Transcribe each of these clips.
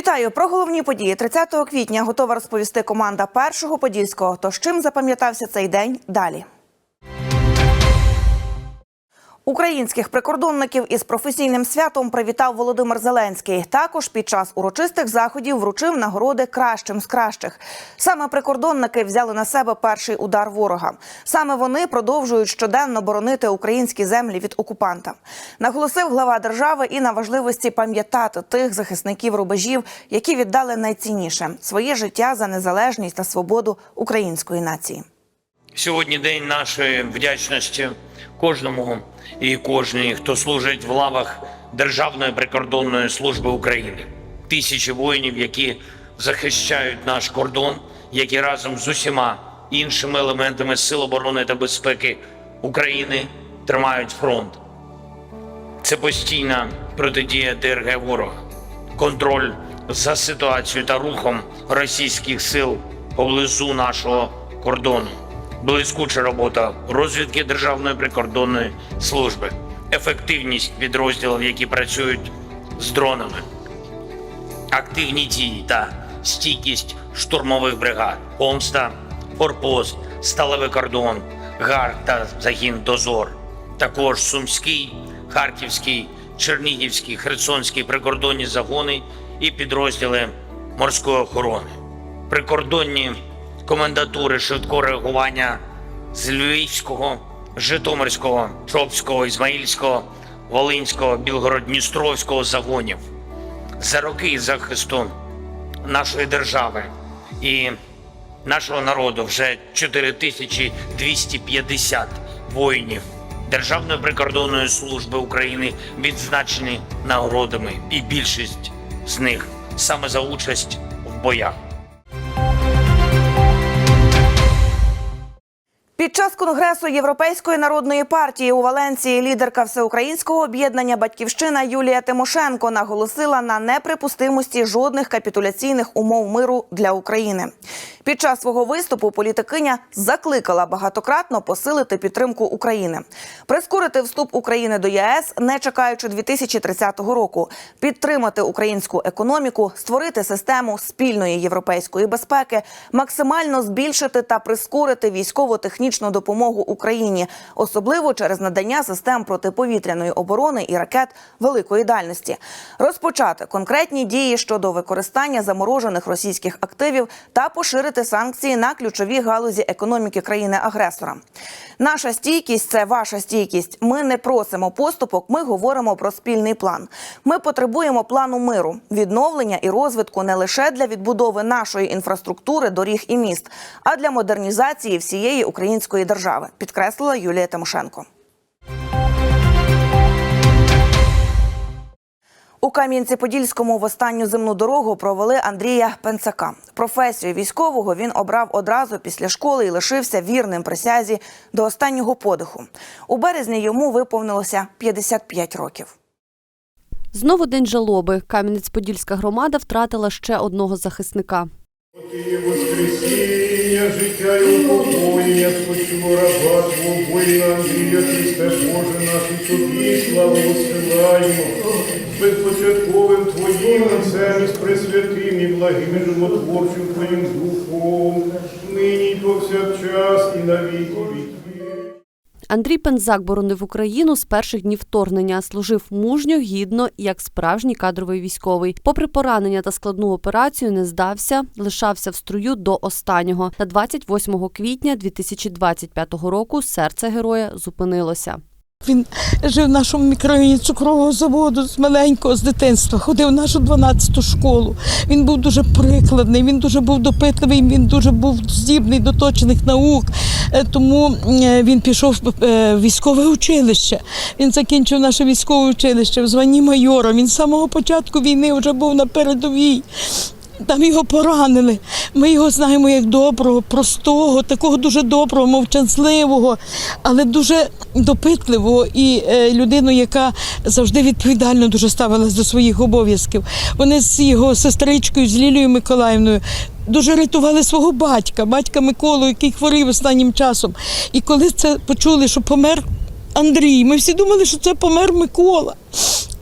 Вітаю про головні події 30 квітня. Готова розповісти команда першого подільського. Тож чим запам'ятався цей день далі. Українських прикордонників із професійним святом привітав Володимир Зеленський. Також під час урочистих заходів вручив нагороди кращим з кращих. Саме прикордонники взяли на себе перший удар ворога. Саме вони продовжують щоденно боронити українські землі від окупанта. Наголосив глава держави і на важливості пам'ятати тих захисників рубежів, які віддали найцінніше своє життя за незалежність та свободу української нації. Сьогодні день нашої вдячності кожному і кожній, хто служить в лавах Державної прикордонної служби України. Тисячі воїнів, які захищають наш кордон, які разом з усіма іншими елементами сил оборони та безпеки України тримають фронт. Це постійна протидія ДРГ ворога, контроль за ситуацією та рухом російських сил поблизу нашого кордону, блискуча робота розвідки Державної прикордонної служби, ефективність підрозділів, які працюють з дронами, активні дії та стійкість штурмових бригад, помста, форпост, сталевий кордон, ГАР та загін Дозор. Також Сумський, Харківський, Чернігівський, Херсонський прикордонні загони і підрозділи морської охорони. Прикордонні комендатури швидкого реагування з Львівського, Житомирського, Чопського, Ізмаїльського, Волинського, Білгород-Дністровського загонів за роки захисту нашої держави і нашого народу вже 4250 воїнів Державної прикордонної служби України відзначені нагородами, і більшість з них саме за участь в боях. Під час конгресу Європейської народної партії у Валенції лідерка всеукраїнського об'єднання Батьківщина Юлія Тимошенко наголосила на неприпустимості жодних капітуляційних умов миру для України. Під час свого виступу політикиня закликала багатократно посилити підтримку України, прискорити вступ України до ЄС, не чекаючи 2030 року, підтримати українську економіку, створити систему спільної європейської безпеки, максимально збільшити та прискорити військово-технічну допомогу Україні, особливо через надання систем протиповітряної оборони і ракет великої дальності, розпочати конкретні дії щодо використання заморожених російських активів та поширити санкції на ключові галузі економіки країни-агресора. Наша стійкість це ваша стійкість. Ми не просимо поступок. Ми говоримо про спільний план. Ми потребуємо плану миру, відновлення і розвитку не лише для відбудови нашої інфраструктури, доріг і міст, а для модернізації всієї української держави, підкреслила Юлія Тимошенко. У Кам'янці-Подільському в останню земну дорогу провели Андрія Пенцака. Професію військового він обрав одразу після школи і лишився вірним присязі до останнього подиху. У березні йому виповнилося 55 років. Знову день жалоби. Кам'янець-Подільська громада втратила ще одного захисника. Воскресіння, життя і упокоєння, спочило раба Твого воїна Андрія Христе Боже наші тобі славу посилаємо. Безпочатковим Твоїм Отцем, і з пресвятим і благим животворчим Твоїм Духом, нині повсякчас і на віки. Андрій Пензак боронив Україну з перших днів вторгнення, служив мужньо, гідно як справжній кадровий військовий. Попри поранення та складну операцію, не здався, лишався в струю до останнього. Та 28 квітня 2025 року серце героя зупинилося. Він жив в нашому мікрорайоні цукрового заводу з маленького з дитинства, ходив в нашу 12-ту школу. Він був дуже прикладний, він дуже був допитливий, він дуже був здібний до точних наук. Е, Тому е, він пішов в е, військове училище. Він закінчив наше військове училище в званні майора. Він з самого початку війни вже був на передовій. Там його поранили. Ми його знаємо як доброго, простого, такого дуже доброго, мовчанливого, але дуже допитливого і е, людину, яка завжди відповідально дуже ставилась до своїх обов'язків. Вони з його сестричкою, з Лілією Миколаївною. Дуже рятували свого батька, батька Миколу, який хворів останнім часом. І коли це почули, що помер Андрій, ми всі думали, що це помер Микола.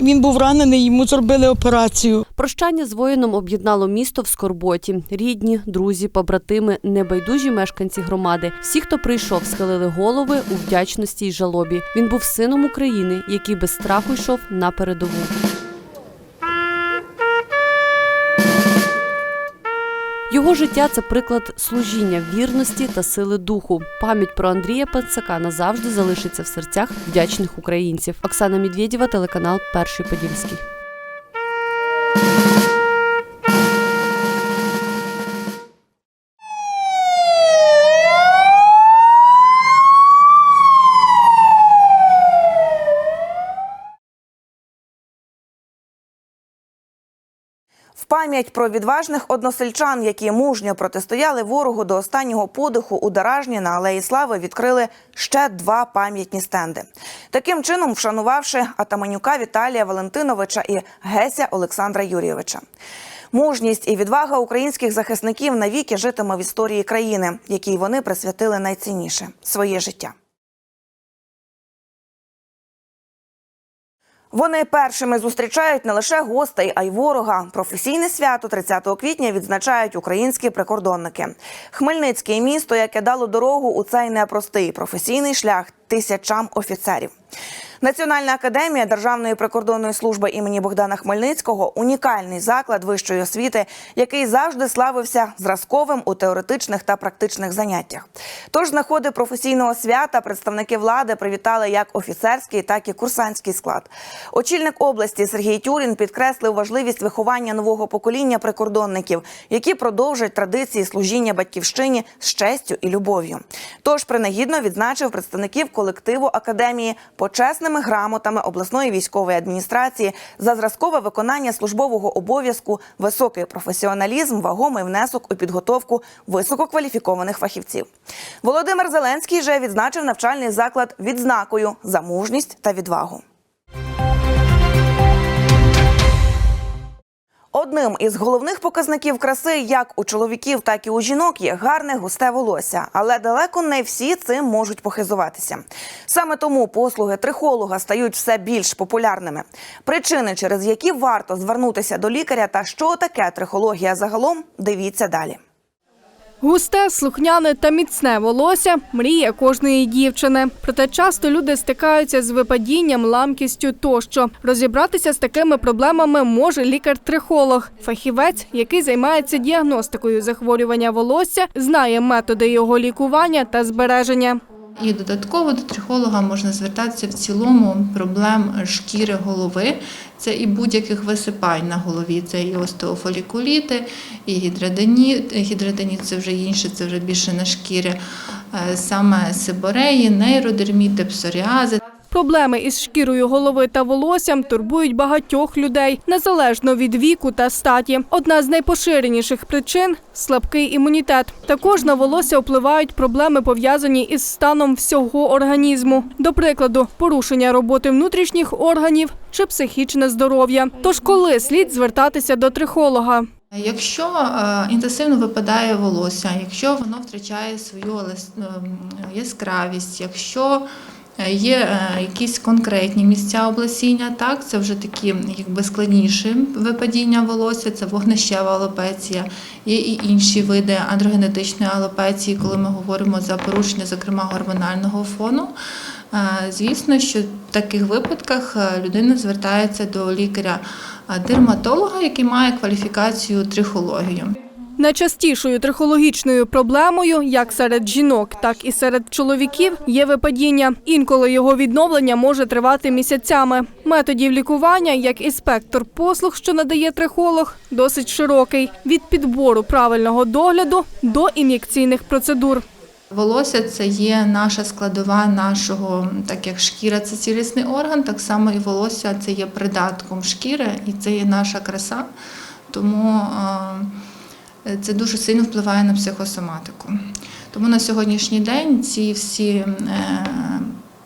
Він був ранений, йому зробили операцію. Прощання з воїном об'єднало місто в скорботі. Рідні, друзі, побратими, небайдужі мешканці громади. Всі, хто прийшов, схилили голови у вдячності й жалобі. Він був сином України, який без страху йшов на передову. Його життя це приклад служіння, вірності та сили духу. Пам'ять про Андрія Пацака назавжди залишиться в серцях вдячних українців. Оксана Медведєва, телеканал Перший Подільський. Пам'ять про відважних односельчан, які мужньо протистояли ворогу до останнього подиху у Даражні на Алеї Слави, відкрили ще два пам'ятні стенди. Таким чином, вшанувавши Атаманюка Віталія Валентиновича і Геся Олександра Юрійовича. Мужність і відвага українських захисників навіки житиме в історії країни, якій вони присвятили найцінніше своє життя. Вони першими зустрічають не лише гостей, а й ворога. Професійне свято 30 квітня відзначають українські прикордонники. Хмельницьке місто, яке дало дорогу у цей непростий професійний шлях тисячам офіцерів. Національна академія Державної прикордонної служби імені Богдана Хмельницького унікальний заклад вищої освіти, який завжди славився зразковим у теоретичних та практичних заняттях. Тож на ходи професійного свята представники влади привітали як офіцерський, так і курсантський склад. Очільник області Сергій Тюрін підкреслив важливість виховання нового покоління прикордонників, які продовжать традиції служіння батьківщині з честю і любов'ю. Тож принагідно відзначив представників колективу академії почесними грамотами обласної військової адміністрації за зразкове виконання службового обов'язку, високий професіоналізм, вагомий внесок у підготовку висококваліфікованих фахівців. Володимир Зеленський вже відзначив навчальний заклад відзнакою за мужність та відвагу. Одним із головних показників краси як у чоловіків, так і у жінок є гарне густе волосся, але далеко не всі цим можуть похизуватися. Саме тому послуги трихолога стають все більш популярними. Причини, через які варто звернутися до лікаря, та що таке трихологія загалом, дивіться далі. Густе, слухняне та міцне волосся мрія кожної дівчини. Проте часто люди стикаються з випадінням, ламкістю тощо. Розібратися з такими проблемами може лікар-трихолог, фахівець, який займається діагностикою захворювання волосся, знає методи його лікування та збереження. І додатково до трихолога можна звертатися в цілому проблем шкіри голови. Це і будь-яких висипань на голові. Це і остеофолікуліти, і гідраденіт. Гідраденіт – це вже інше, це вже більше на шкірі. Е, Саме сибореї, нейродерміти, псоріази. Проблеми із шкірою голови та волоссям турбують багатьох людей, незалежно від віку та статі. Одна з найпоширеніших причин слабкий імунітет. Також на волосся впливають проблеми, пов'язані із станом всього організму. До прикладу, порушення роботи внутрішніх органів чи психічне здоров'я. Тож коли слід звертатися до трихолога? Якщо е, інтенсивно випадає волосся, якщо воно втрачає свою ем, яскравість, якщо є е, якісь конкретні місця облесіння, так це вже такі якби складніші випадіння волосся, це вогнищева алопеція, є і інші види андрогенетичної алопеції, коли ми говоримо за порушення, зокрема гормонального фону. Е, Звісно, що в таких випадках е, людина звертається до лікаря-дерматолога, який має кваліфікацію трихологію. Найчастішою трихологічною проблемою, як серед жінок, так і серед чоловіків, є випадіння. Інколи його відновлення може тривати місяцями. Методів лікування, як і спектр послуг, що надає трихолог, досить широкий від підбору правильного догляду до ін'єкційних процедур. Волосся це є наша складова нашого, так як шкіра це цілісний орган, так само і волосся це є придатком шкіри, і це є наша краса. Тому е, це дуже сильно впливає на психосоматику. Тому на сьогоднішній день ці всі е,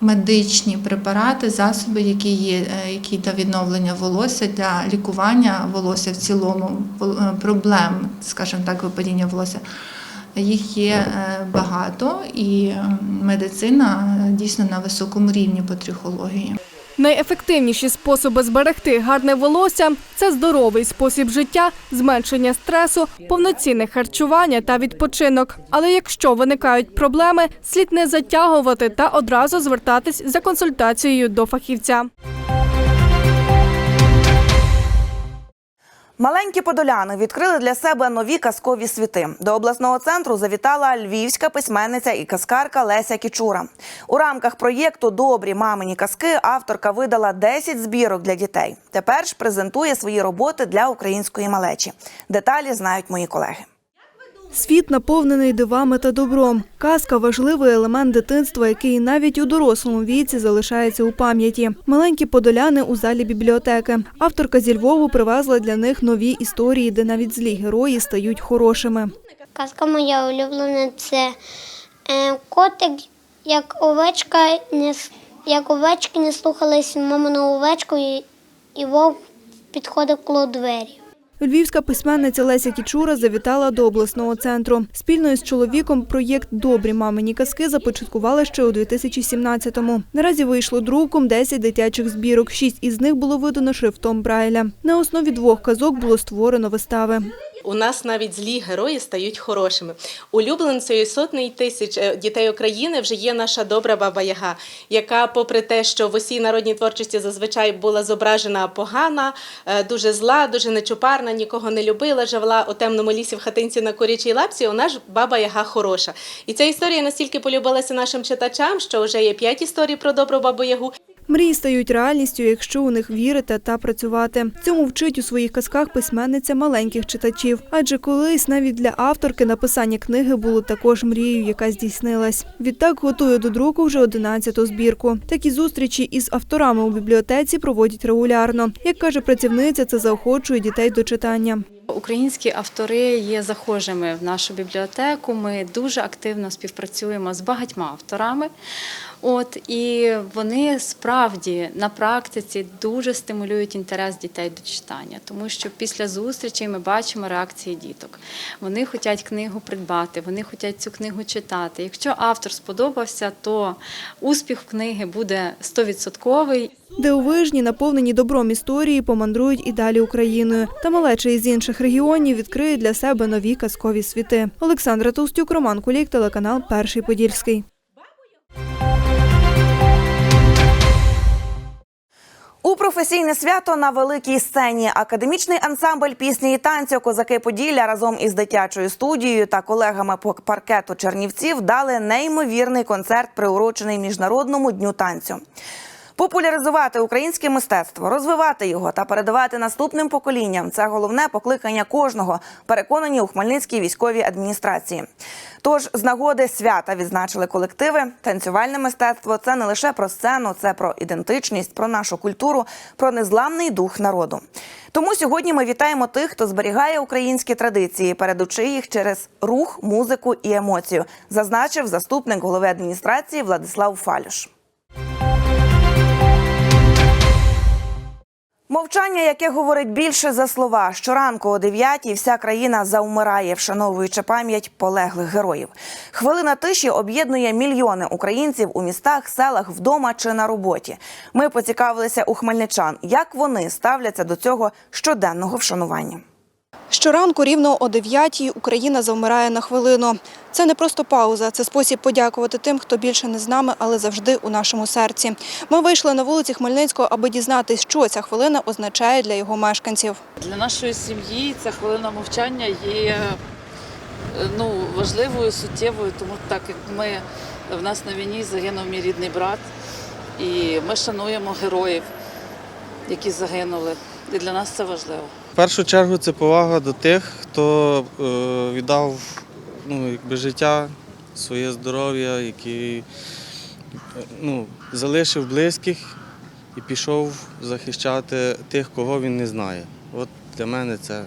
медичні препарати, засоби, які є, е, які для відновлення волосся, для лікування волосся в цілому, е, проблем, скажімо так, випадіння волосся. Їх є е, багато, і е, медицина е, дійсно на високому рівні по трихології. Найефективніші способи зберегти гарне волосся це здоровий спосіб життя, зменшення стресу, повноцінне харчування та відпочинок. Але якщо виникають проблеми, слід не затягувати та одразу звертатись за консультацією до фахівця. Маленькі подоляни відкрили для себе нові казкові світи. До обласного центру завітала львівська письменниця і казкарка Леся Кічура. У рамках проєкту Добрі мамині казки авторка видала 10 збірок для дітей. Тепер ж презентує свої роботи для української малечі. Деталі знають мої колеги. Світ наповнений дивами та добром. Казка важливий елемент дитинства, який навіть у дорослому віці залишається у пам'яті. Маленькі подоляни у залі бібліотеки. Авторка зі Львову привезла для них нові історії, де навіть злі герої стають хорошими. Казка моя улюблена це е, котик, як овечка, не, як овечки не слухались мамину овечку, і, вовк підходив коло двері. Львівська письменниця Леся Кічура завітала до обласного центру. Спільно із чоловіком проєкт Добрі мамині казки започаткували ще у 2017-му. Наразі вийшло друком 10 дитячих збірок. Шість із них було видано шрифтом Брайля. На основі двох казок було створено вистави. У нас навіть злі герої стають хорошими. Улюбленцею сотень тисяч е, дітей України вже є наша добра баба Яга, яка, попри те, що в усій народній творчості зазвичай була зображена погана, е, дуже зла, дуже нечупарна, нікого не любила, жила у темному лісі в хатинці на курячій лапці. У нас баба Яга хороша. І ця історія настільки полюбилася нашим читачам, що вже є п'ять історій про добру бабу Ягу. Мрії стають реальністю, якщо у них вірити та працювати. Цьому вчить у своїх казках письменниця маленьких читачів. Адже колись навіть для авторки написання книги було також мрією, яка здійснилась. Відтак готує до друку вже 11-ту збірку. Такі зустрічі із авторами у бібліотеці проводять регулярно. Як каже працівниця, це заохочує дітей до читання. Українські автори є захожими в нашу бібліотеку. Ми дуже активно співпрацюємо з багатьма авторами. От і вони справді на практиці дуже стимулюють інтерес дітей до читання, тому що після зустрічей ми бачимо реакції діток. Вони хочуть книгу придбати, вони хочуть цю книгу читати. Якщо автор сподобався, то успіх книги буде стовідсотковий. Дивовижні, наповнені добром історії, помандрують і далі Україною. Та малеча із інших регіонів відкриє для себе нові казкові світи. Олександра Толстюк, Роман Кулік, телеканал Перший Подільський. Професійне свято на великій сцені академічний ансамбль пісні і танцю Козаки Поділля разом із дитячою студією та колегами по паркету Чернівців дали неймовірний концерт, приурочений міжнародному дню танцю. Популяризувати українське мистецтво, розвивати його та передавати наступним поколінням це головне покликання кожного, переконані у Хмельницькій військовій адміністрації. Тож з нагоди свята відзначили колективи. Танцювальне мистецтво це не лише про сцену, це про ідентичність, про нашу культуру, про незламний дух народу. Тому сьогодні ми вітаємо тих, хто зберігає українські традиції, передучи їх через рух, музику і емоцію, зазначив заступник голови адміністрації Владислав Фалюш. Мовчання, яке говорить більше за слова. Щоранку о 9-й вся країна заумирає, вшановуючи пам'ять полеглих героїв. Хвилина тиші об'єднує мільйони українців у містах, селах, вдома чи на роботі. Ми поцікавилися у хмельничан, як вони ставляться до цього щоденного вшанування. Щоранку рівно о 9-й Україна завмирає на хвилину. Це не просто пауза, це спосіб подякувати тим, хто більше не з нами, але завжди у нашому серці. Ми вийшли на вулиці Хмельницького, аби дізнатись, що ця хвилина означає для його мешканців. Для нашої сім'ї ця хвилина мовчання є е, ну, важливою, суттєвою, тому так як ми в нас на війні загинув мій рідний брат, і ми шануємо героїв, які загинули. І для нас це важливо. В першу чергу це повага до тих, хто е, віддав ну, якби, життя, своє здоров'я, який ну, залишив близьких і пішов захищати тих, кого він не знає. От для мене це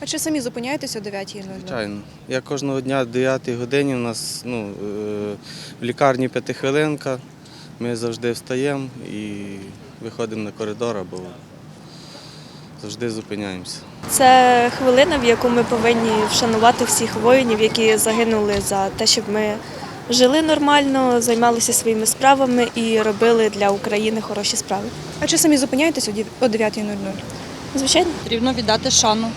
А чи самі зупиняєтесь о 9-й? звичайно. Я кожного дня о 9 годині у нас ну, е, в лікарні п'ятихвилинка. Ми завжди встаємо і виходимо на коридор або завжди зупиняємося. Це хвилина, в яку ми повинні вшанувати всіх воїнів, які загинули за те, щоб ми жили нормально, займалися своїми справами і робили для України хороші справи. А чи самі зупиняєтесь о дів- о 9.00? Звичайно. Потрібно віддати шану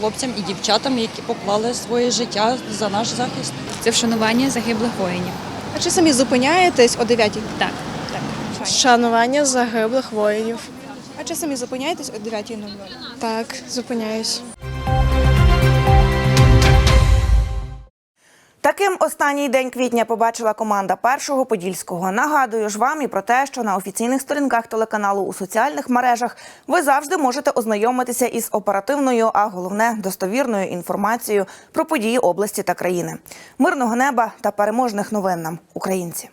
хлопцям і дівчатам, які поклали своє життя за наш захист. Це вшанування загиблих воїнів. А чи самі зупиняєтесь о 9.00? Так. Шанування загиблих воїнів. А чи самі зупиняєтесь о 9.00? Так, зупиняюсь. Таким останній день квітня побачила команда першого подільського. Нагадую ж вам і про те, що на офіційних сторінках телеканалу у соціальних мережах ви завжди можете ознайомитися із оперативною, а головне достовірною інформацією про події області та країни. Мирного неба та переможних новин нам, українці.